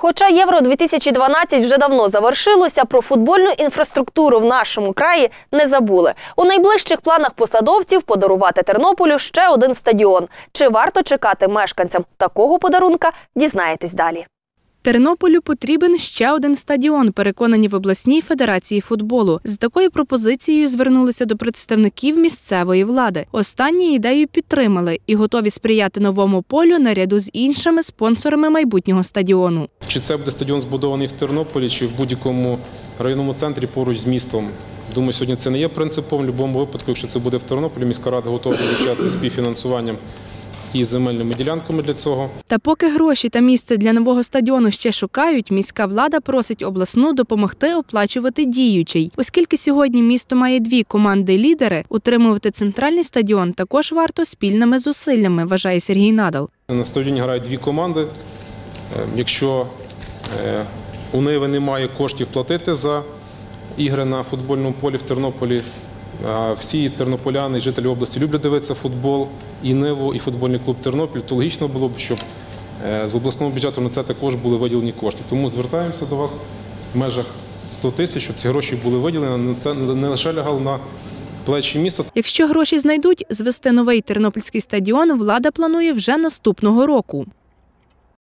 Хоча Євро 2012 вже давно завершилося, про футбольну інфраструктуру в нашому краї не забули. У найближчих планах посадовців подарувати Тернополю ще один стадіон. Чи варто чекати мешканцям такого подарунка? Дізнаєтесь далі. Тернополю потрібен ще один стадіон, переконані в обласній федерації футболу. З такою пропозицією звернулися до представників місцевої влади. Останні ідею підтримали і готові сприяти новому полю наряду з іншими спонсорами майбутнього стадіону. Чи це буде стадіон збудований в Тернополі, чи в будь-якому районному центрі поруч з містом? Думаю, сьогодні це не є принципом. В будь-якому випадку, якщо це буде в Тернополі, міська рада готова долучатися співфінансуванням і земельними ділянками для цього. Та поки гроші та місце для нового стадіону ще шукають, міська влада просить обласну допомогти оплачувати діючий. Оскільки сьогодні місто має дві команди-лідери, утримувати центральний стадіон також варто спільними зусиллями, вважає Сергій Надал. На стадіоні грають дві команди. Е, Якщо е, у Ниви немає коштів платити за ігри на футбольному полі в Тернополі, всі тернополяни і жителі області люблять дивитися футбол, і Ниву, і футбольний клуб Тернопіль, то логічно було б, щоб е, з обласного бюджету на це також були виділені кошти. Тому звертаємося до вас в межах 100 тисяч, щоб ці гроші були виділені. Це не лише лягало на плечі міста, Якщо гроші знайдуть, звести новий тернопільський стадіон влада планує вже наступного року.